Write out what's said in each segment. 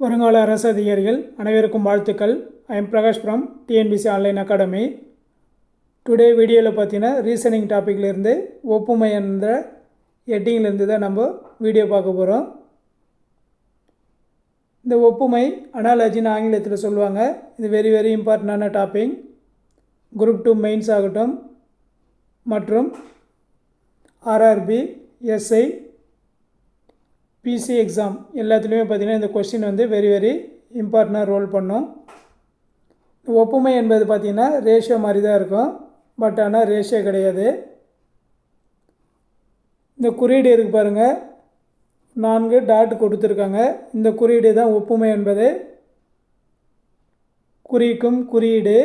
வருங்கால அரசு அதிகாரிகள் அனைவருக்கும் வாழ்த்துக்கள். I am Prakash from TNPSC online academy today வீடியோவில் பார்த்தீங்கன்னா ரீசனிங் டாப்பிக்லேருந்து ஒப்புமை என்ற ஹெட்டிங்லேருந்து தான் நம்ம வீடியோ பார்க்க போகிறோம் இந்த ஒப்புமை அனாலஜின்னு ஆங்கிலத்தில் சொல்லுவாங்க. இது வெரி வெரி இம்பார்ட்டண்டான டாபிக் குரூப் டூ மெயின்ஸ் ஆகட்டும். மற்றும் ஆர்ஆர்பி எஸ்ஐ பிசி எக்ஸாம் எல்லாத்துலேயுமே பார்த்திங்கன்னா இந்த கொஸ்டின் வந்து வெரி வெரி இம்பார்ட்டண்டாக ரோல் பண்ணும். ஒப்புமை என்பது பார்த்திங்கன்னா ரேஷியோ மாதிரி தான் இருக்கும். பட் ஆனால் ரேஷியோ கிடையாது. இந்த குறியீடு இருக்கு பாருங்கள் நான்கு டாட் கொடுத்துருக்காங்க. இந்த குறியீடு தான் ஒப்புமை என்பது. குறிக்கும் குறியீடு.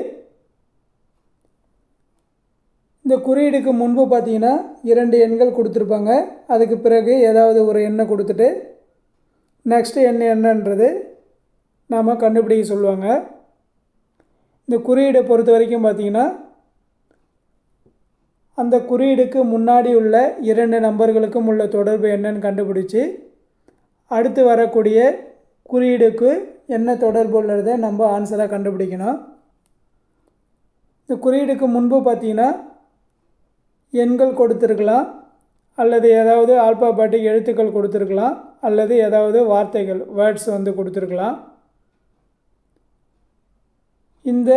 இந்த குறியீடுக்கு முன்பு பார்த்தீங்கன்னா இரண்டு எண்கள் கொடுத்துருப்பாங்க. அதுக்கு பிறகு ஏதாவது ஒரு எண்ணை கொடுத்துட்டு நெக்ஸ்ட்டு எண் என்னன்றது நாம் கண்டுபிடிக்க சொல்லுவாங்க. இந்த குறியீடை பொறுத்த வரைக்கும் பார்த்தீங்கன்னா அந்த குறியீடுக்கு முன்னாடி உள்ள இரண்டு நம்பர்களுக்கும் உள்ள தொடர்பு என்னன்னு கண்டுபிடிச்சி அடுத்து வரக்கூடிய குறியீடுக்கு என்ன தொடர்பு உள்ளதை நம்ம ஆன்சராக கண்டுபிடிக்கணும். இந்த குறியீடுக்கு முன்பு பார்த்தீங்கன்னா எண்கள் கொடுத்துருக்கலாம் அல்லது ஏதாவது ஆல்பாபாட்டிக் எழுத்துக்கள் கொடுத்துருக்கலாம் அல்லது ஏதாவது வார்த்தைகள் வேர்ட்ஸ் வந்து கொடுத்துருக்கலாம். இந்த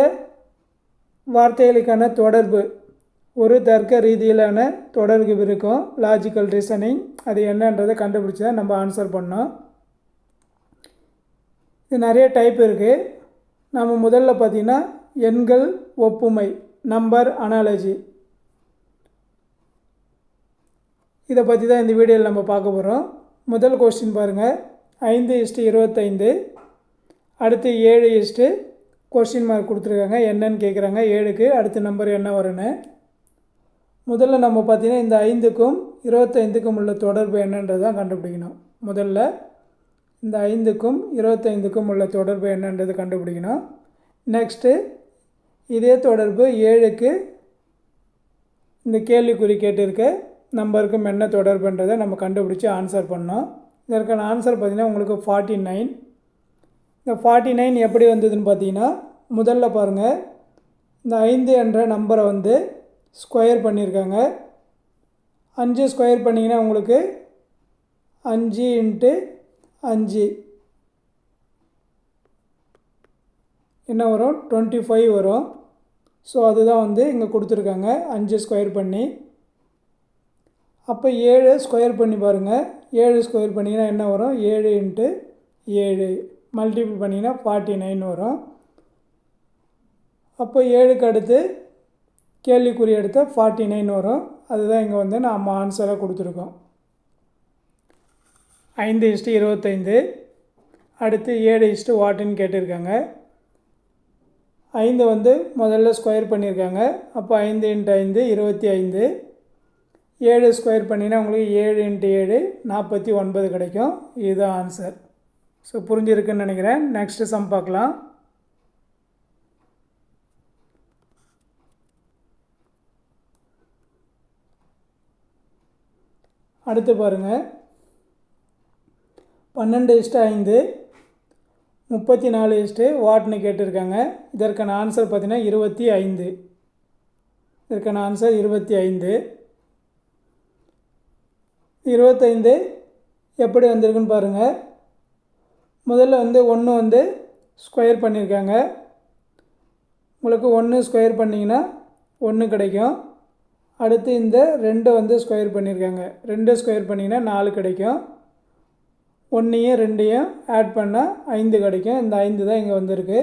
வார்த்தைகளுக்கான தொடர்பு ஒரு தர்க்க ரீதியிலான தொடர்பு இருக்கும். லாஜிக்கல் ரீசனிங் அது என்னன்றதை கண்டுபிடிச்சி தான் நம்ம ஆன்சர் பண்ணோம். இது நிறைய டைப் இருக்குது நம்ம முதல்ல பார்த்திங்கன்னா எண்கள் ஒப்புமை நம்பர் அனாலஜி இதை பற்றி தான் இந்த வீடியோவில் நம்ம பார்க்க போகிறோம் முதல் கொஸ்டின் பாருங்கள் ஐந்து இஸ்ட்டு இருபத்தைந்து. அடுத்து ஏழு இஸ்ட்டு கொஸ்டின் மார்க் கொடுத்துருக்காங்க. என்னன்னு கேட்குறாங்க ஏழுக்கு அடுத்த நம்பர் என்ன வரும்னு. முதல்ல நம்ம பார்த்திங்கன்னா இந்த ஐந்துக்கும் இருபத்தைந்துக்கும் உள்ள தொடர்பு என்னன்றதான் கண்டுபிடிக்கணும். முதல்ல இந்த ஐந்துக்கும் இருபத்தைந்துக்கும் உள்ள தொடர்பு என்னன்றது கண்டுபிடிக்கணும். நெக்ஸ்ட்டு இதே தொடர்பு ஏழுக்கு இந்த கேள்விக்குறி கேட்டிருக்க. நம்பருக்கும் என்ன தொடர்புன்றதை நம்ம கண்டுபிடிச்சி ஆன்சர் பண்ணோம். இதற்கான ஆன்சர் பார்த்திங்கன்னா உங்களுக்கு ஃபார்ட்டி நைன் இந்த ஃபார்ட்டி நைன் எப்படி வந்ததுன்னு பார்த்தீங்கன்னா முதல்ல பாருங்கள் இந்த ஐந்து என்ற நம்பரை வந்து ஸ்கொயர் பண்ணியிருக்காங்க. அஞ்சு ஸ்கொயர் பண்ணிங்கன்னா உங்களுக்கு அஞ்சு இன்ட்டு அஞ்சு. என்ன வரும்? டுவெண்ட்டி ஃபைவ் வரும். ஸோ அதுதான் வந்து இங்கே கொடுத்துருக்காங்க. அஞ்சு ஸ்கொயர் பண்ணி. அப்போ ஏழு ஸ்கொயர் பண்ணி பாருங்கள் ஏழு ஸ்கொயர் பண்ணிங்கன்னா என்ன வரும்? ஏழு இன்ட்டு ஏழு. மல்டிபிள் பண்ணிங்கன்னா ஃபார்ட்டி நைன் வரும். அப்போ ஏழுக்கு அடுத்து கேள்விக்குறி எடுத்த ஃபார்ட்டி நைன் வரும். அதுதான் இங்கே வந்து நாம் ஆன்சராக கொடுத்துருக்கோம். ஐந்து இஸ்ட்டு இருபத்தைந்து. அடுத்து ஏழு இஸ்ட்டு வாட்டுன்னு கேட்டிருக்காங்க. ஐந்து வந்து முதல்ல ஸ்கொயர் பண்ணியிருக்காங்க. அப்போ ஐந்து இன்ட்டு ஐந்து இருபத்தி ஐந்து. ஏழு ஸ்கொயர் பண்ணினா உங்களுக்கு ஏழு இன்ட்டு ஏழு நாற்பத்தி ஒன்பது கிடைக்கும். இதுதான் ஆன்சர் ஸோ புரிஞ்சிருக்குன்னு நினைக்கிறேன். நெக்ஸ்ட்டு சம் பார்க்கலாம். அடுத்து பாருங்கள் பன்னெண்டு இஷ்டு ஐந்து முப்பத்தி நாலு இஷ்டு வாட்னு கேட்டிருக்காங்க. இதற்கான ஆன்சர் பார்த்திங்கன்னா இருபத்தி ஐந்து. இதற்கான ஆன்சர் இருபத்தி ஐந்து. இருபத்தைந்து எப்படி வந்திருக்குன்னு பாருங்கள் முதல்ல வந்து ஒன்று வந்து ஸ்கொயர் பண்ணியிருக்காங்க. உங்களுக்கு ஒன்று ஸ்கொயர் பண்ணிங்கன்னா ஒன்று கிடைக்கும். அடுத்து இந்த ரெண்டை வந்து ஸ்கொயர் பண்ணியிருக்காங்க. ரெண்டு ஸ்கொயர் பண்ணிங்கன்னா நாலு கிடைக்கும். ஒன்றையும் ரெண்டையும் ஆட் பண்ணால் ஐந்து கிடைக்கும். இந்த ஐந்து தான் இங்கே வந்திருக்கு.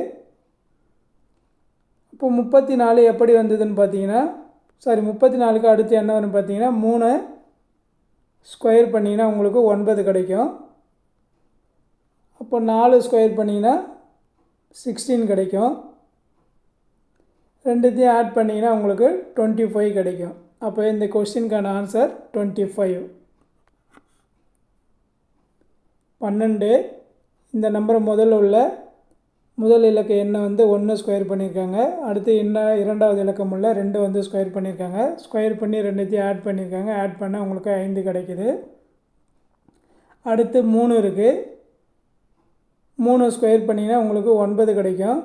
இப்போ முப்பத்தி நாலு எப்படி வந்ததுன்னு பார்த்தீங்கன்னா சாரி முப்பத்தி நாலுக்கு அடுத்து என்ன வரும்னு பார்த்தீங்கன்னா மூணு ஸ்கொயர் பண்ணிங்கன்னா உங்களுக்கு ஒன்பது கிடைக்கும். அப்போ நாலு ஸ்கொயர் பண்ணிங்கன்னா சிக்ஸ்டீன் கிடைக்கும். ரெண்டுத்தையும் ஆட் பண்ணிங்கன்னா உங்களுக்கு டுவெண்ட்டி ஃபைவ் கிடைக்கும். அப்போ இந்த கொஸ்டினுக்கான ஆன்சர் டுவெண்ட்டி ஃபைவ் பன்னெண்டு. இந்த நம்பர் முதல்ல உள்ள முதல் இலக்க எண்ணை வந்து ஒன்று ஸ்கொயர் பண்ணியிருக்காங்க. அடுத்து என்ன இரண்டாவது இலக்கம் உள்ள ரெண்டு வந்து ஸ்கொயர் பண்ணியிருக்காங்க. ஸ்கொயர் பண்ணி ரெண்டுத்தையும் ஆட் பண்ணியிருக்காங்க. ஆட் பண்ணால் உங்களுக்கு ஐந்து கிடைக்குது. அடுத்து மூணு இருக்குது மூணு ஸ்கொயர் பண்ணிங்கன்னா உங்களுக்கு ஒன்பது கிடைக்கும்.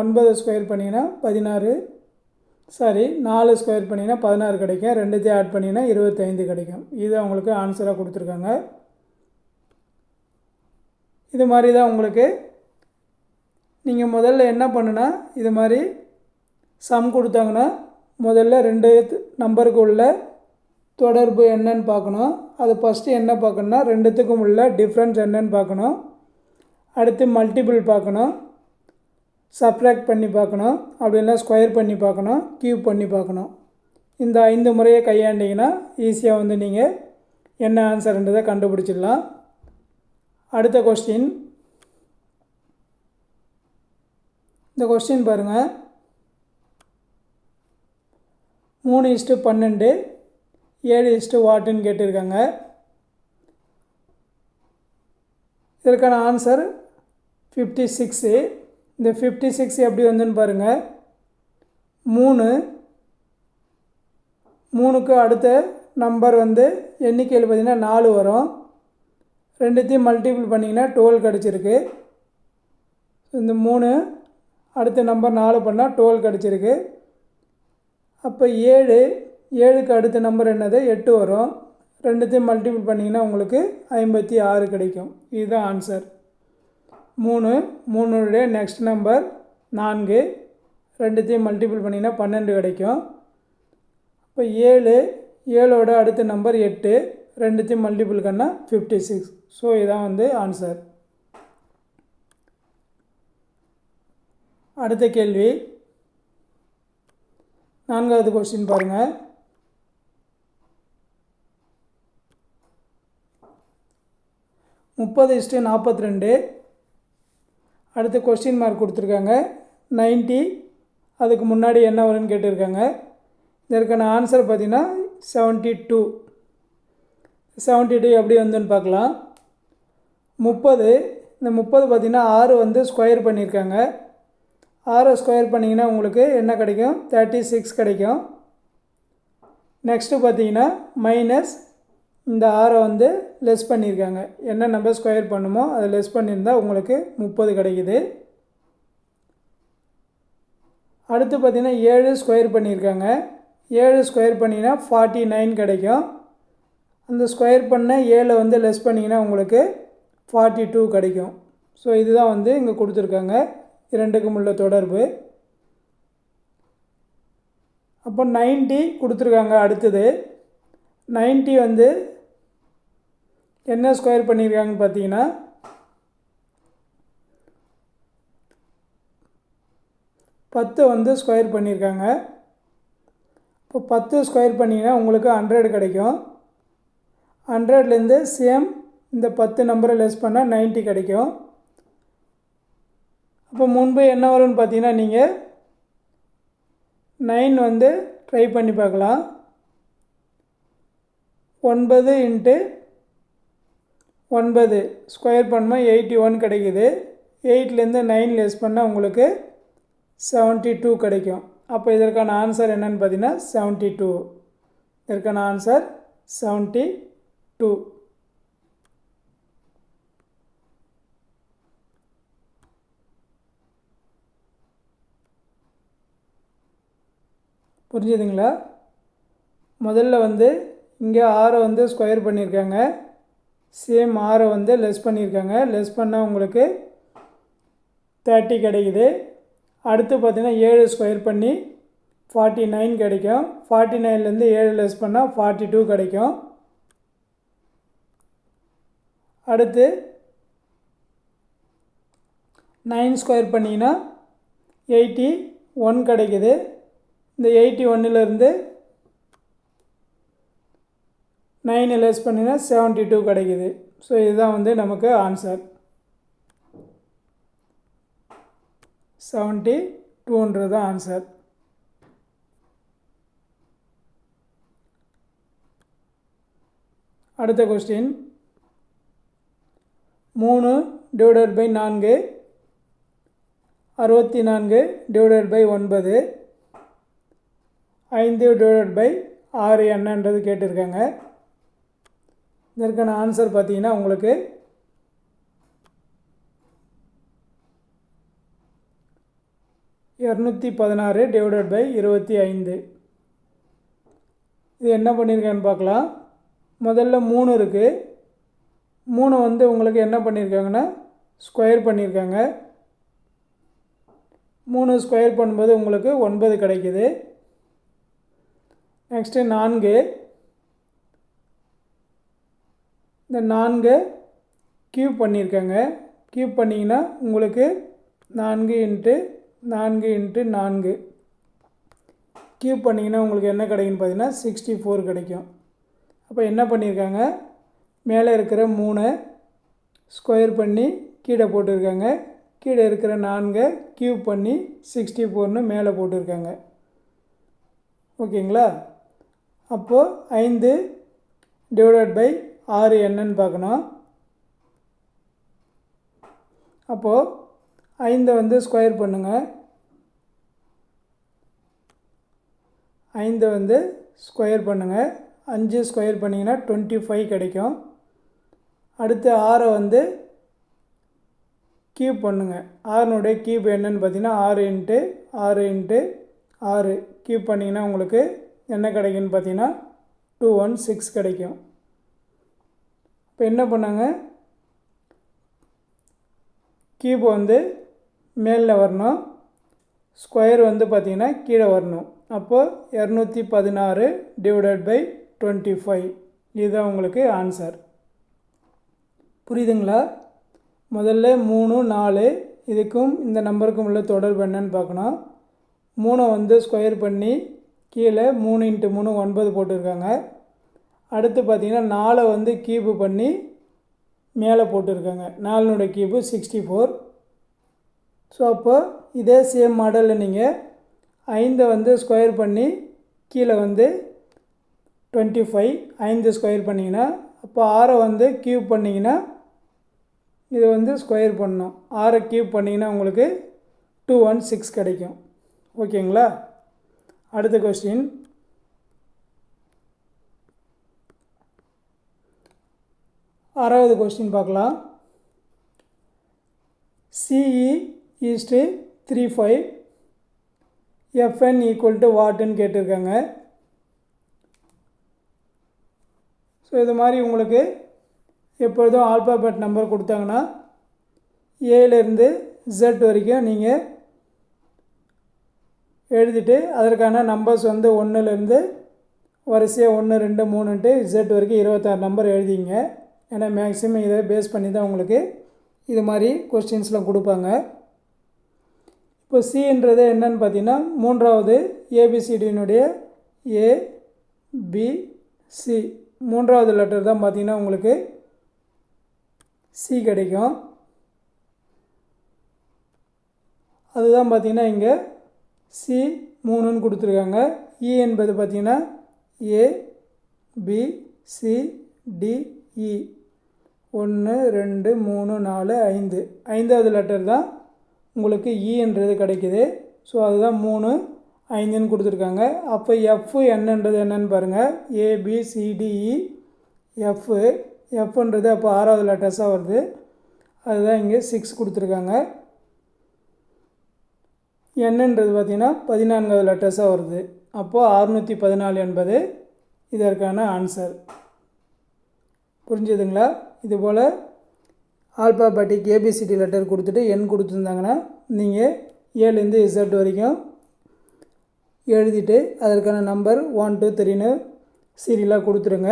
ஒன்பது ஸ்கொயர் பண்ணிங்கன்னா பதினாறு. சாரி நாலு ஸ்கொயர் பண்ணிங்கன்னா பதினாறு கிடைக்கும். ரெண்டுத்தையும் ஆட் பண்ணிங்கன்னா இருபத்தைந்து கிடைக்கும். இது அவங்களுக்கு ஆன்சராக கொடுத்துருக்காங்க. இது மாதிரி தான் உங்களுக்கு நீங்கள் முதல்ல என்ன பண்ணுனா இது மாதிரி சம் கொடுத்தாங்கன்னா முதல்ல ரெண்டு நம்பருக்கு உள்ள தொடர்பு என்னன்னு பார்க்கணும். அது ஃபஸ்ட்டு என்ன பார்க்கணுன்னா ரெண்டுத்துக்கும் உள்ள டிஃப்ரென்ஸ் என்னன்னு பார்க்கணும். அடுத்து மல்டிபிள் பார்க்கணும். சப்ராக்ட் பண்ணி பார்க்கணும். அப்படின்னா ஸ்கொயர் பண்ணி பார்க்கணும். கியூப் பண்ணி பார்க்கணும். இந்த ஐந்து முறையை கையாண்டிங்கன்னா ஈஸியாக வந்து நீங்கள் என்ன ஆன்சர்ன்றதை கண்டுபிடிச்சிடலாம். அடுத்த கொஸ்டின் இந்த கொஸ்டின் பாருங்கள் மூணு இஸ்ட்டு பன்னெண்டு ஏழு இஸ்ட்டு வாட்டுன்னு கேட்டிருக்காங்க. இதற்கான ஆன்சர் ஃபிஃப்டி சிக்ஸு இந்த ஃபிஃப்டி சிக்ஸ் எப்படி வந்துன்னு பாருங்கள் மூணு மூணுக்கு அடுத்த நம்பர் வந்து எண்ணிக்கையில் பார்த்திங்கன்னா நாலு வரும். ரெண்டுத்தையும் மல்டிபிள் பண்ணிங்கன்னா டுவெல் கிடச்சிருக்கு. இந்த மூணு அடுத்த நம்பர் நாலு பண்ணால் டுவெல் கிடச்சிருக்கு. அப்போ ஏழு ஏழுக்கு அடுத்த நம்பர் என்னது? எட்டு வரும். ரெண்டுத்தையும் மல்டிபிள் பண்ணிங்கன்னா உங்களுக்கு ஐம்பத்தி ஆறு கிடைக்கும். இதுதான் ஆன்சர் மூணு மூணுடைய நெக்ஸ்ட் நம்பர் நான்கு. ரெண்டுத்தையும் மல்டிபிள் பண்ணிங்கன்னா பன்னெண்டு கிடைக்கும். இப்போ ஏழு ஏழோட அடுத்த நம்பர் எட்டு. ரெண்டுத்தையும் மல்டிபிள் கண்ணால் ஃபிஃப்டி சிக்ஸ் ஸோ இதான் வந்து ஆன்சர் அடுத்த கேள்வி. நான்காவது கொஸ்டின் பாருங்கள். முப்பது இஸ்ட்டு நாற்பத்தி ரெண்டு அடுத்து கொஸ்டின் மார்க் கொடுத்துருக்காங்க. நைன்ட்டி அதுக்கு முன்னாடி என்ன வரும்னு கேட்டிருக்காங்க. இதற்கான ஆன்சர் பார்த்தீங்கன்னா செவன்ட்டி டூ செவன்ட்டி டூ எப்படி வந்துன்னு பார்க்கலாம். முப்பது. இந்த முப்பது பார்த்திங்கன்னா ஆறு வந்து ஸ்கொயர் பண்ணியிருக்காங்க. ஆறை ஸ்கொயர் பண்ணிங்கன்னா உங்களுக்கு என்ன கிடைக்கும்? தேர்ட்டி சிக்ஸ் கிடைக்கும். நெக்ஸ்ட்டு பார்த்தீங்கன்னா மைனஸ் இந்த ஆறை வந்து லெஸ் பண்ணியிருக்காங்க. என்ன நம்பர் ஸ்கொயர் பண்ணுமோ அதை லெஸ் பண்ணியிருந்தால் உங்களுக்கு முப்பது கிடைக்குது. அடுத்து பார்த்திங்கன்னா ஏழு ஸ்கொயர் பண்ணியிருக்காங்க. ஏழு ஸ்கொயர் பண்ணிங்கன்னா ஃபார்ட்டி நைன் கிடைக்கும். அந்த ஸ்கொயர் பண்ண ஏழை வந்து லெஸ் பண்ணிங்கன்னா உங்களுக்கு ஃபார்ட்டி டூ கிடைக்கும். ஸோ இதுதான் வந்து இங்கே கொடுத்துருக்காங்க. இரண்டுக்கும் உள்ள தொடர்பு. அப்போ நைன்ட்டி கொடுத்துருக்காங்க அடுத்தது. நைன்ட்டி வந்து என்ன ஸ்கொயர் பண்ணியிருக்காங்கன்னு பார்த்தீங்கன்னா பத்து வந்து ஸ்கொயர் பண்ணியிருக்காங்க இப்போ பத்து ஸ்கொயர் பண்ணிங்கன்னா உங்களுக்கு ஹண்ட்ரட் கிடைக்கும். ஹண்ட்ரட்லேருந்து சேம் இந்த பத்து நம்பரை லெஸ் பண்ணால் நைன்ட்டி கிடைக்கும். அப்போ முன்பு என்ன வரும்னு பார்த்தீங்கன்னா நீங்கள் நைன் வந்து ட்ரை பண்ணி பார்க்கலாம். ஒன்பது இன்ட்டு ஒன்பது ஸ்கொயர் பண்ணால் எயிட்டி ஒன் கிடைக்குது எயிட்லேருந்து நைன் லெஸ் பண்ணால் உங்களுக்கு செவன்ட்டி டூ கிடைக்கும். அப்போ இதற்கான ஆன்சர் என்னன்னு பார்த்தீங்கன்னா செவன்ட்டி டூ இதற்கான ஆன்சர் செவன்ட்டி டூ புரிஞ்சுதுங்களா? முதல்ல வந்து இங்கே ஆறை வந்து ஸ்கொயர் பண்ணியிருக்காங்க சேம் ஆறை வந்து லெஸ் பண்ணியிருக்காங்க லெஸ் பண்ணால் உங்களுக்கு தேர்ட்டி கிடைக்குது. அடுத்து பார்த்திங்கன்னா ஏழு ஸ்கொயர் பண்ணி ஃபார்ட்டி நைன் கிடைக்கும் ஃபார்ட்டி நைன்லேருந்து ஏழு லெஸ் பண்ணால் ஃபார்ட்டி டூ கிடைக்கும். அடுத்து நைன் ஸ்கொயர் பண்ணிங்கன்னா எயிட்டி ஒன் கிடைக்குது. இந்த எயிட்டி ஒன்னிலேருந்து நைன் லெஸ் பண்ணினா செவன்ட்டி டூ கிடைக்குது. ஸோ இதுதான் வந்து நமக்கு ஆன்சர் செவன்ட்டி டூன்றது தான் ஆன்சர் அடுத்த கொஸ்டின் மூணு டிவைடட் பை நான்கு அறுபத்தி நான்கு டிவைடட் பை ஒன்பது. ஐந்து டிவைடட் பை ஆறு என்னன்றது கேட்டிருக்காங்க. இதற்கான ஆன்சர் பார்த்தீங்கன்னா உங்களுக்கு இரநூத்தி பதினாறு டிவைடட் பை இருபத்தி ஐந்து. இது என்ன பண்ணியிருக்கேன்னு பார்க்கலாம். முதல்ல மூணு இருக்குது மூணு வந்து உங்களுக்கு என்ன பண்ணியிருக்காங்கன்னா ஸ்கொயர் பண்ணியிருக்காங்க மூணு ஸ்கொயர் பண்ணும்போது உங்களுக்கு ஒன்பது கிடைக்கிது. நெக்ஸ்ட்டு நான்கு. இந்த நான்கு கியூப் பண்ணியிருக்காங்க. க்யூப் பண்ணிங்கன்னா உங்களுக்கு நான்கு இன்ட்டு நான்கு இன்ட்டு நான்கு. கியூப் பண்ணிங்கன்னா உங்களுக்கு என்ன கிடைக்குன்னு பார்த்தீங்கன்னா சிக்ஸ்டி ஃபோர் கிடைக்கும். அப்போ என்ன பண்ணியிருக்காங்க? மேலே இருக்கிற மூணு ஸ்கொயர் பண்ணி கீழே போட்டிருக்காங்க. கீழே இருக்கிற நான்கை க்யூப் பண்ணி சிக்ஸ்டி ஃபோர்னு மேலே போட்டிருக்காங்க. ஓகேங்களா? அப்போது ஐந்து டிவைடட் பை ஆறு என்னன்னு பார்க்கணும். அப்போது ஐந்தை வந்து ஸ்கொயர் பண்ணுங்கள் ஐந்தை வந்து ஸ்கொயர் பண்ணுங்கள் அஞ்சு ஸ்கொயர் பண்ணிங்கன்னா டுவெண்ட்டி ஃபைவ் கிடைக்கும். அடுத்து ஆறை வந்து கீப் பண்ணுங்கள் ஆறுனுடைய கீப் என்னன்னு பார்த்தீங்கன்னா ஆறு இன்ட்டு ஆறு இன்ட்டு ஆறு. கீப் பண்ணிங்கன்னா உங்களுக்கு என்ன கிடைக்குன்னு பார்த்தீங்கன்னா டூ ஒன் சிக்ஸ் கிடைக்கும். இப்போ என்ன பண்ணாங்க? கீப் வந்து மேலில் வரணும். ஸ்கொயர் வந்து பார்த்திங்கன்னா கீழே வரணும். அப்போது இரநூத்தி பதினாறு டிவைடட் பை டுவெண்ட்டி ஃபைவ் இதுதான் உங்களுக்கு ஆன்சர் புரியுதுங்களா? முதல்ல மூணு நாலு இதுக்கும் இந்த நம்பருக்கும் உள்ள தொடர்பு என்னன்னு பார்க்கணும். மூணை வந்து ஸ்கொயர் பண்ணி கீழே மூணு இன்ட்டு மூணு ஒன்பது போட்டிருக்காங்க. அடுத்து பார்த்திங்கன்னா நாலை வந்து கீப்பு பண்ணி மேலே போட்டிருக்காங்க. நாலினுடைய கீப்பு சிக்ஸ்டி ஃபோர். ஸோ அப்போ இதே சேம் மாடலில் நீங்கள் ஐந்தை வந்து ஸ்கொயர் பண்ணி கீழே வந்து டுவெண்ட்டி ஃபைவ் ஐந்து ஸ்கொயர் பண்ணிங்கன்னா அப்போ ஆறை வந்து க்யூப் பண்ணிங்கன்னா இது வந்து ஸ்கொயர் பண்ணணும். ஆறை க்யூப் பண்ணிங்கன்னா உங்களுக்கு டூ ஒன் சிக்ஸ் கிடைக்கும். ஓகேங்களா? அடுத்த கொஸ்டின் ஆறாவது கொஸ்டின் பார்க்கலாம். CE is to three five FN equal to வாட்டுன்னு கேட்டிருக்காங்க. ஸோ இது மாதிரி உங்களுக்கு எப்பொழுதும் ஆல்பாபெட் நம்பர் கொடுத்தாங்கன்னா ஏலேருந்து ஜெட் வரைக்கும் நீங்கள் எழுதிட்டு அதற்கான நம்பர்ஸ் வந்து ஒன்றுலேருந்து வரிசையாக ஒன்று ரெண்டு மூணுன்ட்டு இசட் வரைக்கும் இருபத்தாறு நம்பர் எழுதிங்க. ஏன்னா மேக்ஸிமம் இதை பேஸ் பண்ணி தான் உங்களுக்கு இது மாதிரி கொஸ்டின்ஸ்லாம் கொடுப்பாங்க. இப்போ சின்றது என்னன்னு பார்த்தீங்கன்னா மூன்றாவது ஏபிசிடியினுடைய ஏ பி சி மூன்றாவது லெட்டர் தான் பார்த்தீங்கன்னா உங்களுக்கு சி கிடைக்கும். அதுதான் பார்த்தீங்கன்னா இங்கே சி மூணுன்னு கொடுத்துருக்காங்க. இ என்பது பார்த்தீங்கன்னா A B C D E e. ஒன்று ரெண்டு மூணு நாலு ஐந்து. ஐந்தாவது லெட்டர் தான் உங்களுக்கு e இன்றது கிடைக்குது. ஸோ அதுதான் மூணு ஐந்துன்னு கொடுத்துருக்காங்க. அப்போ எஃப் என்னன்றது என்னன்னு பாருங்கள் ஏபிசிடிஇ எஃப்பு எஃப்ன்றது அப்போ ஆறாவது லெட்டர்ஸாக வருது. அதுதான் இங்கே சிக்ஸ் கொடுத்துருக்காங்க. என்னன்றது பார்த்திங்கன்னா பதினான்காவது லெட்டர்ஸாக வருது. அப்போது அறுநூற்றி பதினாலு என்பது இதற்கான ஆன்சர் புரிஞ்சுதுங்களா? இதுபோல் ஆல்பாபேட்டிக் ஏபிசிடி லெட்டர் கொடுத்துட்டு எண் கொடுத்துருந்தாங்கன்னா நீங்கள் ஏழுலேருந்து இசட் வரைக்கும் எழுதிட்டு அதற்கான நம்பர் ஒன் டூ த்ரீன்னு சீரியலாக கொடுத்துருங்க.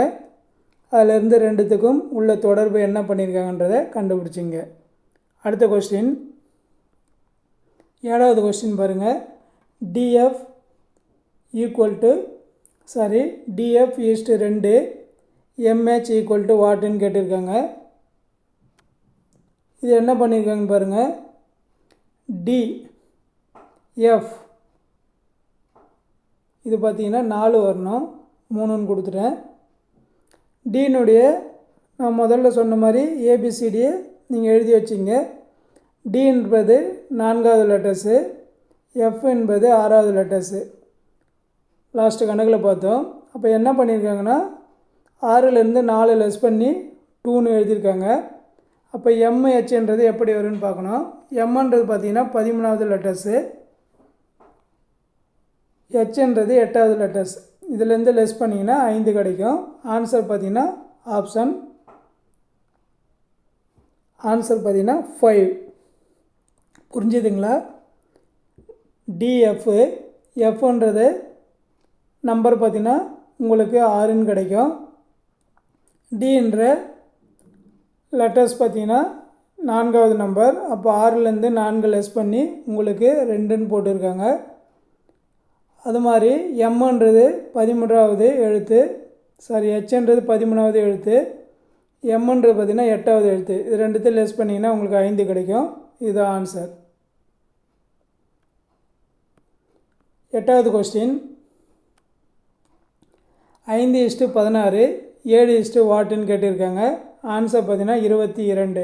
அதிலிருந்து ரெண்டுத்துக்கும் உள்ள தொடர்பு என்ன பண்ணியிருக்காங்கன்றதை கண்டுபிடிச்சிங்க. அடுத்த கொஸ்டின் ஏழாவது கொஸ்டின் பாருங்கள் DF equal to sorry DF is to ரெண்டு எம்ஹெச் ஈக்குவல் டு வாட்டுன்னு கேட்டிருக்காங்க. இது என்ன பண்ணியிருக்காங்கன்னு பாருங்கள் டி எஃப் இது பார்த்தீங்கன்னா நாலு வரணும் மூணுன்னு கொடுத்துட்டேன். டீனுடைய நான் முதல்ல சொன்ன மாதிரி ஏபிசிடியை நீங்கள் எழுதி வச்சிங்க. டி என்பது நான்காவது லெட்டர்ஸு எஃப் என்பது ஆறாவது லெட்டர்ஸு லாஸ்ட்டு கணக்கில் பார்த்தோம். அப்போ என்ன பண்ணியிருக்காங்கன்னா ஆறுலேருந்து நாலு லெஸ் பண்ணி டூன்னு எழுதியிருக்காங்க. அப்போ எம்ஹெச்ன்றது எப்படி வரும்னு பார்க்கணும். எம்ன்றது பார்த்தீங்கன்னா பதிமூணாவது லெட்டர்ஸு ஹெச்ன்றது எட்டாவது லெட்டர்ஸ் இதுலேருந்து லெஸ் பண்ணிங்கன்னா ஐந்து கிடைக்கும். ஆன்சர் பார்த்திங்கன்னா ஆப்ஷன் ஆன்சர் பார்த்திங்கன்னா ஃபைவ் புரிஞ்சுதுங்களா? டிஎஃப் எஃப்ன்றது நம்பர் பார்த்தீங்கன்னா உங்களுக்கு ஆறுன்னு கிடைக்கும். டின்ற லெட்டர்ஸ் பார்த்தீங்கன்னா நான்காவது நம்பர் அப்போ ஆறுலேருந்து நான்கு லெஸ் பண்ணி உங்களுக்கு ரெண்டுன்னு போட்டிருக்காங்க. அது மாதிரி எம்ன்றது பதிமூன்றாவது எழுத்து. சாரி ஹெச்ன்றது பதிமூணாவது எழுத்து. எம்ன்றது பார்த்திங்கன்னா எட்டாவது எழுத்து. இது ரெண்டுத்தையும் லெஸ் பண்ணிங்கன்னா உங்களுக்கு ஐந்து கிடைக்கும். இது ஆன்சர் எட்டாவது கொஸ்டின் ஐந்து இஸ்ட்டு பதினாறு ஏழு இஸ்ட்டு வாட்டுன்னு கேட்டிருக்காங்க. ஆன்சர் பார்த்தீங்கன்னா இருபத்தி இரண்டு.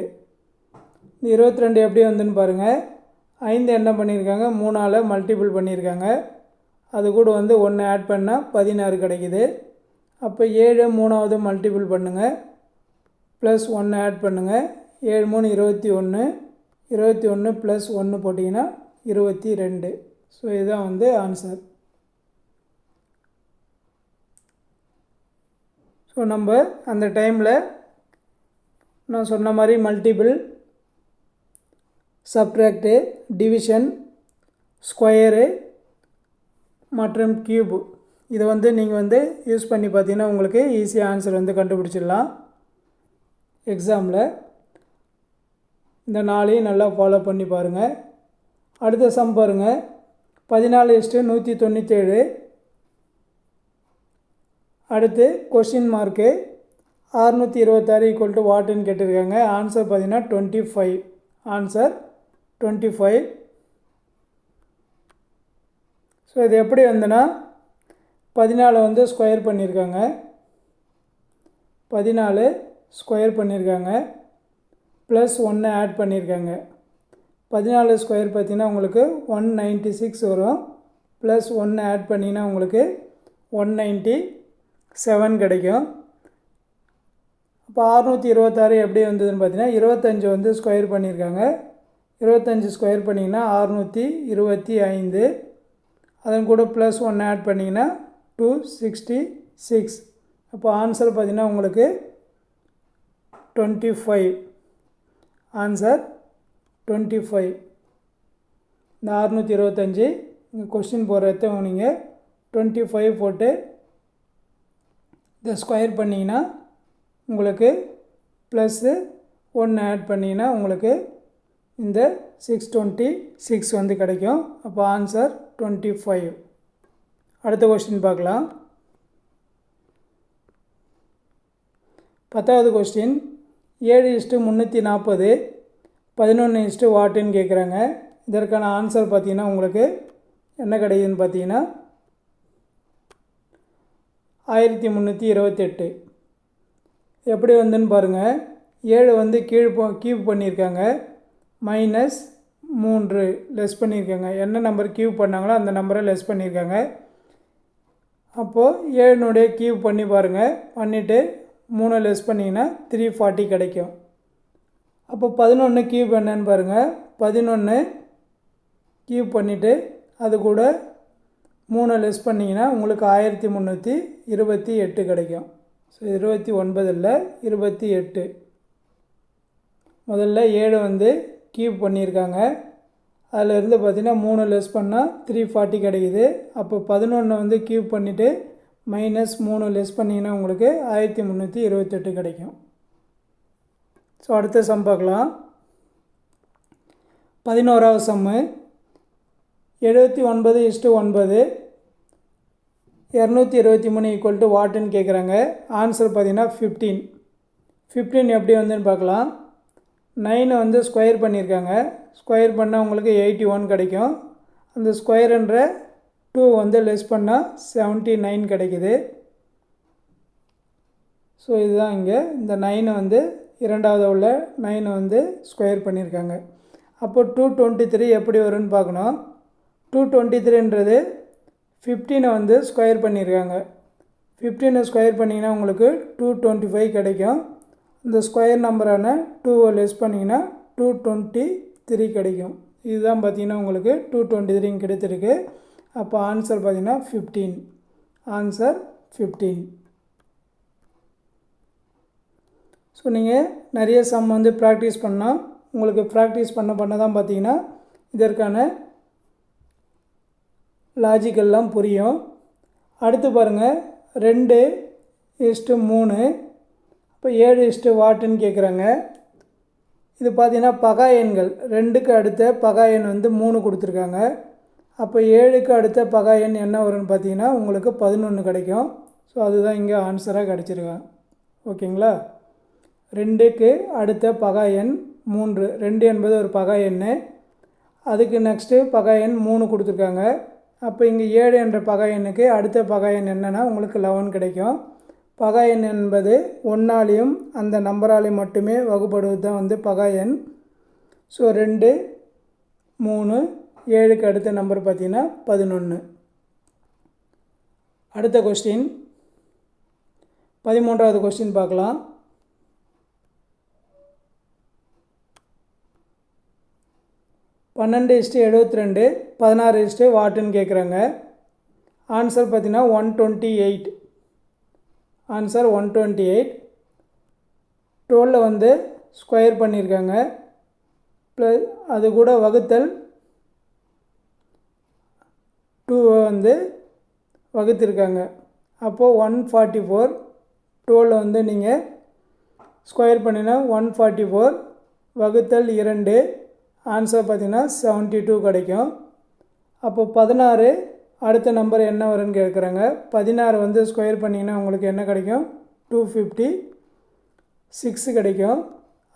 இந்த இருபத்தி ரெண்டு எப்படி வந்துன்னு பாருங்கள் ஐந்து என்ன பண்ணியிருக்காங்க? மூணால் மல்டிபிள் பண்ணியிருக்காங்க. அது கூட வந்து ஒன்று ஆட் பண்ணால் பதினாறு கிடைக்குது. அப்போ ஏழு மூணாவது மல்டிபிள் பண்ணுங்கள் ப்ளஸ் ஒன்று ஆட் பண்ணுங்கள் ஏழு மூணு இருபத்தி ஒன்று இருபத்தி ஒன்று ப்ளஸ் ஒன்று போட்டிங்கன்னா இருபத்தி ரெண்டு. ஸோ இதுதான் வந்து ஆன்சர் ஸோ நம்ம அந்த டைமில் நான் சொன்ன மாதிரி மல்டிபிள் சப்ராக்டு டிவிஷன் ஸ்கொயரு மற்றும் கியூப் இதை வந்து நீங்கள் வந்து யூஸ் பண்ணி பார்த்தீங்கன்னா உங்களுக்கு ஈஸியாக ஆன்சர் வந்து கண்டுபிடிச்சிடலாம். எக்ஸாமில் இந்த நாளையும் நல்லா ஃபாலோ பண்ணி பாருங்கள் அடுத்த சம் பாருங்கள் பதினாலு இஸ்ட்டு நூற்றி தொண்ணூற்றேழு அடுத்து கொஷின் மார்க்கு அறுநூற்றி இருபத்தாறு ஈக்குவல் டு வாட்டுன்னு கேட்டிருக்காங்க. ஆன்சர் பார்த்தீங்கன்னா twenty five answer twenty five so இது எப்படி வந்துன்னா பதினாலு வந்து ஸ்கொயர் பண்ணியிருக்காங்க பதினாலு ஸ்கொயர் பண்ணியிருக்காங்க ப்ளஸ் ஒன்று ஆட் பண்ணியிருக்காங்க பதினாலு ஸ்கொயர் பார்த்தீங்கன்னா உங்களுக்கு ஒன் நைன்ட்டி சிக்ஸ் வரும். ப்ளஸ் ஒன்று ஆட் பண்ணிங்கன்னா உங்களுக்கு ஒன் நைன்ட்டி செவன் கிடைக்கும். அப்போ அறுநூற்றி இருபத்தாறு எப்படி வந்ததுன்னு பார்த்தீங்கன்னா இருபத்தஞ்சி வந்து ஸ்கொயர் பண்ணியிருக்காங்க இருபத்தஞ்சி ஸ்கொயர் பண்ணிங்கன்னா அறுநூற்றி இருபத்தி ஐந்து. அதன் கூட ப்ளஸ் ஒன் ஆட் பண்ணிங்கன்னா டூ சிக்ஸ்டி சிக்ஸ் அப்போ ஆன்சர் பார்த்தீங்கன்னா உங்களுக்கு twenty five answer twenty five இந்த அறுநூற்றி இருபத்தஞ்சி இங்கே கொஸ்டின் போடுறத நீங்கள் டுவெண்ட்டி ஃபைவ் போட்டு இதை ஸ்கொயர் பண்ணிங்கன்னா உங்களுக்கு ப்ளஸ்ஸு ஒன்று ஆட் பண்ணிங்கன்னா உங்களுக்கு இந்த சிக்ஸ் டுவெண்ட்டி சிக்ஸ் வந்து கிடைக்கும். அப்போ ஆன்சர் டுவெண்ட்டி ஃபைவ் அடுத்த கொஸ்டின் பார்க்கலாம். பத்தாவது கொஸ்டின் ஏழு இஸ்ட்டு முந்நூற்றி நாற்பது பதினொன்று இஸ்ட்டு வாட்டுன்னு கேட்குறாங்க இதற்கான ஆன்சர் பார்த்திங்கன்னா உங்களுக்கு என்ன கிடைக்குதுன்னு பார்த்தீங்கன்னா ஆயிரத்தி முந்நூற்றி இருபத்தெட்டு. எப்படி வந்துன்னு பாருங்கள் ஏழு வந்து கீழ் போ கியூப் பண்ணியிருக்காங்க. மைனஸ் மூன்று லெஸ் பண்ணியிருக்காங்க. என்ன நம்பர் கியூப் பண்ணாங்களோ அந்த நம்பரை லெஸ் பண்ணியிருக்காங்க. அப்போது ஏழுனுடைய கியூப் பண்ணி பாருங்கள் பண்ணிவிட்டு மூணு லெஸ் பண்ணிங்கன்னா த்ரீ ஃபார்ட்டி கிடைக்கும். அப்போ பதினொன்று கியூப் என்னன்னு பாருங்கள் பதினொன்று கியூப் பண்ணிவிட்டு அது கூட மூணு லெஸ் பண்ணிங்கன்னா உங்களுக்கு ஆயிரத்தி முந்நூற்றி இருபத்தி எட்டு கிடைக்கும். ஸோ இருபத்தி ஒன்பது இல்லை இருபத்தி எட்டு. முதல்ல ஏழு வந்து கியூப் பண்ணியிருக்காங்க. அதில் இருந்து பார்த்திங்கன்னா மூணு லெஸ் பண்ணால் த்ரீ ஃபார்ட்டி கிடைக்குது. அப்போ பதினொன்று வந்து கியூப் பண்ணிவிட்டு மைனஸ் மூணு லெஸ் பண்ணிங்கன்னா உங்களுக்கு ஆயிரத்தி முந்நூற்றி இருபத்தெட்டு கிடைக்கும். ஸோ அடுத்த சம் பார்க்கலாம். பதினோராவது சம்மு எழுபத்தி ஒன்பது இஸ்ட்டு ஒன்பது. இரநூத்தி இருபத்தி மூணு ஈக்குவல் டு வாட்டுன்னு கேட்குறாங்க ஆன்சர் பார்த்திங்கன்னா ஃபிஃப்டீன் ஃபிஃப்டீன் எப்படி வந்துன்னு பார்க்கலாம். நைனை வந்து ஸ்கொயர் பண்ணியிருக்காங்க. ஸ்கொயர் பண்ணால் உங்களுக்கு எயிட்டி ஒன் கிடைக்கும். அந்த ஸ்கொயருன்ற டூ வந்து லெஸ் பண்ணால் செவன்ட்டி நைன் கிடைக்குது. ஸோ இதுதான் இங்கே. இந்த நைனை வந்து இரண்டாவது உள்ள நைனை வந்து ஸ்கொயர் பண்ணியிருக்காங்க அப்போ டூ டுவெண்ட்டி த்ரீ எப்படி வரும்னு பார்க்கணும். டூ டுவெண்ட்டி த்ரீன்றது ஃபிஃப்டீனை வந்து ஸ்கொயர் பண்ணியிருக்காங்க ஃபிஃப்டீனை ஸ்கொயர் பண்ணிங்கன்னா உங்களுக்கு டூ டுவெண்ட்டி ஃபைவ் கிடைக்கும். இந்த ஸ்கொயர் நம்பரான டூவை லெஸ் பண்ணிங்கன்னா டூ டுவெண்ட்டி த்ரீ கிடைக்கும். இதுதான் பார்த்திங்கன்னா உங்களுக்கு டூ டுவெண்ட்டி த்ரீ கிடைத்திருக்கு. அப்போ ஆன்சர் பார்த்திங்கன்னா ஃபிஃப்டீன் ஆன்சர் ஃபிஃப்டீன் ஸோ நீங்கள் நிறைய சம் வந்து ப்ராக்டிஸ் பண்ணால் உங்களுக்கு ப்ராக்டிஸ் பண்ண பண்ண தான் பார்த்தீங்கன்னா இதற்கான லாஜிக்கெல்லாம் புரியும். அடுத்து பாருங்கள் ரெண்டு இஸ்ட்டு மூணு. இப்போ ஏழு இஸ்ட்டு வாட்டுன்னு கேட்குறாங்க இது பார்த்திங்கன்னா பகா எண்கள். ரெண்டுக்கு அடுத்த பகா எண் வந்து மூணு கொடுத்துருக்காங்க. அப்போ ஏழுக்கு அடுத்த பகா எண் என்ன வரும்னு பார்த்தீங்கன்னா உங்களுக்கு பதினொன்று கிடைக்கும். ஸோ அதுதான் இங்கே ஆன்சராக கிடச்சிருக்கேன் ஓகேங்களா? ரெண்டுக்கு அடுத்த பகா எண் மூன்று. ரெண்டு என்பது ஒரு பகா எண் அதுக்கு நெக்ஸ்ட்டு பகா எண் மூணு கொடுத்துருக்காங்க. அப்போ இங்கே ஏழு என்ற பகா எண்ணுக்கு அடுத்த பகா எண் என்னென்னா உங்களுக்கு லெவன் கிடைக்கும். பகா எண் என்பது ஒன்றாலையும் அந்த நம்பராலையும் மட்டுமே வகுப்படுவது தான் வந்து பகா எண். ஸோ ரெண்டு மூணு ஏழுக்கு அடுத்த நம்பர் பார்த்தீங்கன்னா பதினொன்று அடுத்த கொஸ்டின் பதிமூன்றாவது கொஸ்டின் பார்க்கலாம். பன்னெண்டு இஸ்ட்டு எழுபத்தி ரெண்டு பதினாறு இஸ்ட்டு வாட்டுன்னு கேட்குறாங்க ஆன்சர் பார்த்தீங்கன்னா one twenty eight answer one twenty eight டுவெலில் வந்து ஸ்கொயர் பண்ணியிருக்காங்க ப்ளஸ் அது கூட வகுத்தல் டூவை வந்து வகுத்திருக்காங்க. அப்போது ஒன் ஃபார்ட்டி ஃபோர் டுவெல் வந்து நீங்கள் ஸ்கொயர் பண்ணினா ஒன் ஃபார்ட்டி ஃபோர் வகுத்தல் இரண்டு ஆன்சர் பார்த்திங்கன்னா செவன்ட்டி டூ கிடைக்கும். அப்போ பதினாறு அடுத்த நம்பர் என்ன வரும்னு கேட்குறாங்க. பதினாறு வந்து ஸ்கொயர் பண்ணிங்கன்னா உங்களுக்கு என்ன கிடைக்கும்? டூ ஃபிஃப்டி சிக்ஸ் கிடைக்கும்.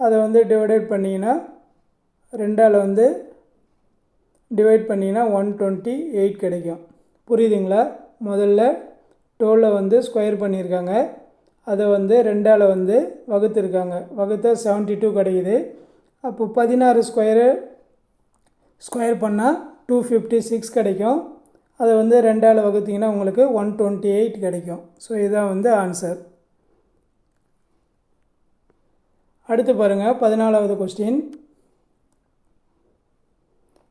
அதை வந்து டிவைடட் பண்ணிங்கன்னா ரெண்டால் வந்து டிவைட் பண்ணிங்கன்னா ஒன் டுவெண்ட்டி எயிட் கிடைக்கும். புரியுதுங்களா? முதல்ல டோலில் வந்து ஸ்கொயர் பண்ணியிருக்காங்க. அதை வந்து ரெண்டால் வந்து வகுத்துருக்காங்க. வகுத்தா செவன்ட்டி டூ கிடைக்குது. அப்போ பதினாறு ஸ்கொயரு ஸ்கொயர் பண்ணால் டூ ஃபிஃப்டி சிக்ஸ் கிடைக்கும். அதை வந்து ரெண்டால் வகுத்திங்கன்னா உங்களுக்கு ஒன் டுவெண்ட்டி எயிட் கிடைக்கும். ஸோ இதுதான் வந்து ஆன்சர் அடுத்து பாருங்கள் பதினாலாவது கொஸ்டின்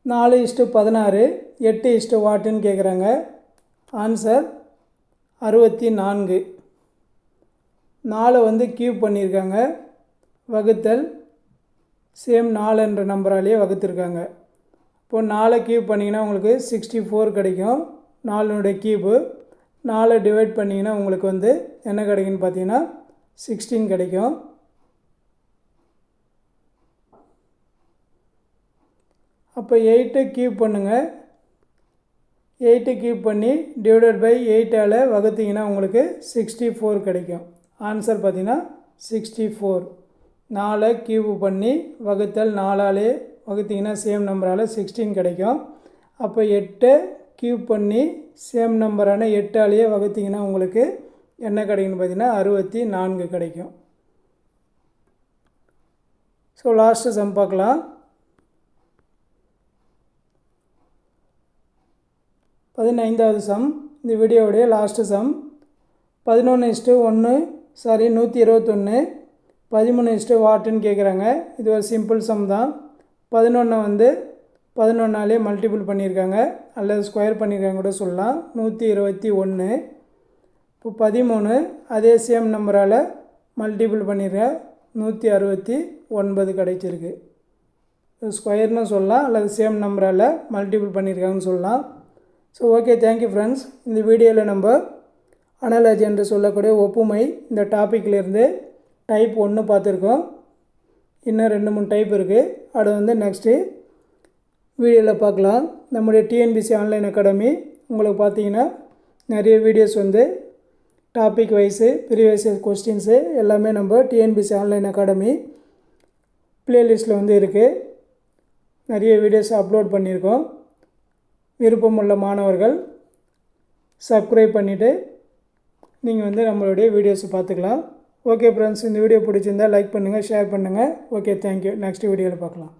நாலு இஸ்ட்டு பதினாறு எட்டு இஸ்ட்டு வாட்டுன்னு கேட்குறாங்க ஆன்சர் அறுபத்தி நான்கு நாலு வந்து கியூப் பண்ணியிருக்காங்க வகுத்தல் சேம் நாலு என்ற நம்பராலேயே வகுத்துருக்காங்க. இப்போது நாலை கியூப் பண்ணிங்கன்னா உங்களுக்கு சிக்ஸ்டி ஃபோர் கிடைக்கும். நாலுனுடைய கியூபு நாலை டிவைட் பண்ணிங்கன்னா உங்களுக்கு வந்து என்ன கிடைக்குன்னு பார்த்தீங்கன்னா சிக்ஸ்டீன் கிடைக்கும். அப்போ எயிட்டை கீப் பண்ணுங்கள் எயிட்டை கீப் பண்ணி டிவைடட் பை எயிட்டால் வகுத்திங்கன்னா உங்களுக்கு சிக்ஸ்டி ஃபோர் கிடைக்கும். ஆன்சர் பார்த்தீங்கன்னா சிக்ஸ்டி ஃபோர் நாலை கியூப் பண்ணி வகுத்தல் நாலாலே வகுத்திங்கன்னா சேம் நம்பரால் சிக்ஸ்டீன் கிடைக்கும். அப்போ எட்டை கியூப் பண்ணி சேம் நம்பரான எட்டாலேயே வகுத்திங்கன்னா உங்களுக்கு என்ன கிடைக்குன்னு பார்த்தீங்கன்னா அறுபத்தி நான்கு கிடைக்கும். ஸோ லாஸ்ட்டு சம் பார்க்கலாம். பதினைந்தாவது சம். இந்த வீடியோவுடைய லாஸ்ட்டு சம். பதினொன்று இஸ்ட்டு ஒன்று சாரி நூற்றி இருபத்தொன்று பதிமூணு இஸ்ட்டு வாட்டுன்னு கேட்குறாங்க இது ஒரு சிம்பிள் சம் தான். பதினொன்றை வந்து பதினொன்னாலே மல்டிபிள் பண்ணியிருக்காங்க அல்லது ஸ்கொயர் பண்ணியிருக்காங்க கூட சொல்லலாம். நூற்றி இருபத்தி ஒன்று இப்போ பதிமூணு அதே சேம் நம்பரால் மல்டிபிள் பண்ணியிருக்கேன் நூற்றி அறுபத்தி ஒன்பது கிடைச்சிருக்கு. ஸ்கொயர்னு சொல்லலாம். அல்லது சேம் நம்பரால் மல்டிபிள் பண்ணியிருக்காங்கன்னு சொல்லலாம். ஸோ ஓகே தேங்க்யூ ஃப்ரெண்ட்ஸ் இந்த வீடியோவில் நம்ம அனாலஜி என்று சொல்லக்கூடிய ஒப்புமை இந்த டாப்பிக்லேருந்து டைப் ஒன்று பார்த்துருக்கோம். இன்னும் ரெண்டு மூணு டைப் இருக்குது அது வந்து நெக்ஸ்ட்டு வீடியோவில் பார்க்கலாம். நம்முடைய டிஎன்பிசி ஆன்லைன் அகாடமி உங்களுக்கு பார்த்தீங்கன்னா நிறைய வீடியோஸ் வந்து டாபிக் வைஸு ப்ரீவியஸ் கொஸ்டின்ஸு எல்லாமே நம்ம டிஎன்பிசி ஆன்லைன் அகாடமி ப்ளேலிஸ்ட்டில் வந்து இருக்குது நிறைய வீடியோஸ் அப்லோட் பண்ணியிருக்கோம். விருப்பமுள்ள மாணவர்கள் சப்ஸ்கிரைப் பண்ணிவிட்டு நீங்கள் வந்து நம்மளுடைய வீடியோஸை பார்த்துக்கலாம். ஓகே ஃப்ரெண்ட்ஸ் இந்த வீடியோ பிடிச்சிருந்தால் லைக் பண்ணுங்கள் ஷேர் பண்ணுங்கள் ஓகே தேங்க்யூ நெக்ஸ்ட் வீடியோவில் பார்க்கலாம்.